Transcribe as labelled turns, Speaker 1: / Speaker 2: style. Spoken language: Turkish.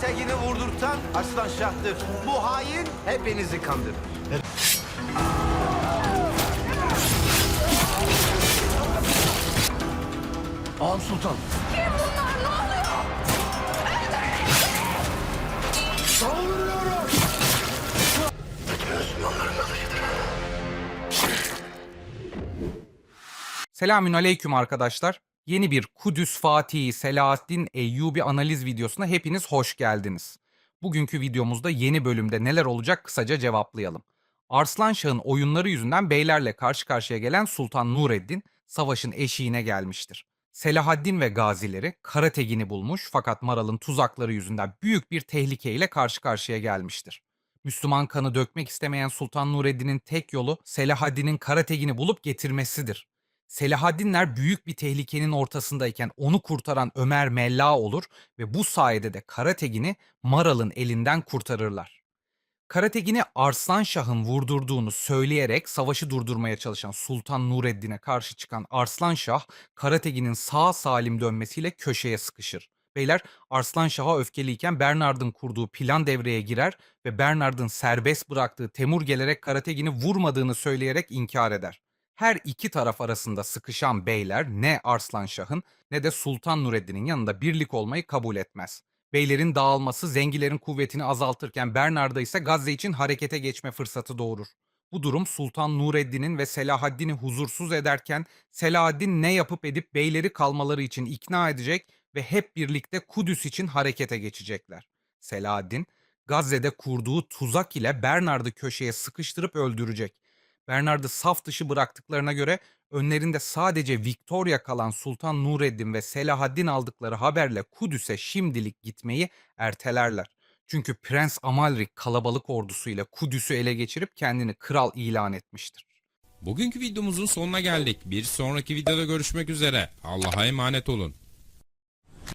Speaker 1: Karategini vurdurtan Arslan Şah'tır. Bu hain hepinizi kandırır.
Speaker 2: Ağam Sultan.
Speaker 3: Kim bunlar? Ne oluyor?
Speaker 2: Savuruyorum.
Speaker 4: Selamün aleyküm arkadaşlar. Yeni bir Kudüs Fatihi Selahaddin Eyyubi analiz videosuna hepiniz hoş geldiniz. Bugünkü videomuzda yeni bölümde neler olacak kısaca cevaplayalım. Arslan Şah'ın oyunları yüzünden beylerle karşı karşıya gelen Sultan Nureddin savaşın eşiğine gelmiştir. Selahaddin ve gazileri Karategin'i bulmuş fakat Maral'ın tuzakları yüzünden büyük bir tehlikeyle karşı karşıya gelmiştir. Müslüman kanı dökmek istemeyen Sultan Nureddin'in tek yolu Selahaddin'in Karategin'i bulup getirmesidir. Selahaddinler büyük bir tehlikenin ortasındayken onu kurtaran Ömer Mella olur ve bu sayede de Karategin'i Maral'ın elinden kurtarırlar. Karategin'i Arslan Şah'ın vurdurduğunu söyleyerek savaşı durdurmaya çalışan Sultan Nureddin'e karşı çıkan Arslan Şah, Karategin'in sağ salim dönmesiyle köşeye sıkışır. Beyler Arslan Şah'a öfkeliyken Bernard'ın kurduğu plan devreye girer ve Bernard'ın serbest bıraktığı Temur gelerek Karategin'i vurmadığını söyleyerek inkar eder. Her iki taraf arasında sıkışan beyler ne Arslan Şah'ın ne de Sultan Nureddin'in yanında birlik olmayı kabul etmez. Beylerin dağılması zengilerin kuvvetini azaltırken Bernard'a ise Gazze için harekete geçme fırsatı doğurur. Bu durum Sultan Nureddin'in ve Selahaddin'i huzursuz ederken Selahaddin ne yapıp edip beyleri kalmaları için ikna edecek ve hep birlikte Kudüs için harekete geçecekler. Selahaddin, Gazze'de kurduğu tuzak ile Bernard'ı köşeye sıkıştırıp öldürecek. Bernard'ı saf dışı bıraktıklarına göre önlerinde sadece Victoria kalan Sultan Nureddin ve Selahaddin aldıkları haberle Kudüs'e şimdilik gitmeyi ertelerler. Çünkü Prens Amalrik kalabalık ordusuyla Kudüs'ü ele geçirip kendini kral ilan etmiştir.
Speaker 5: Bugünkü videomuzun sonuna geldik. Bir sonraki videoda görüşmek üzere. Allah'a emanet olun.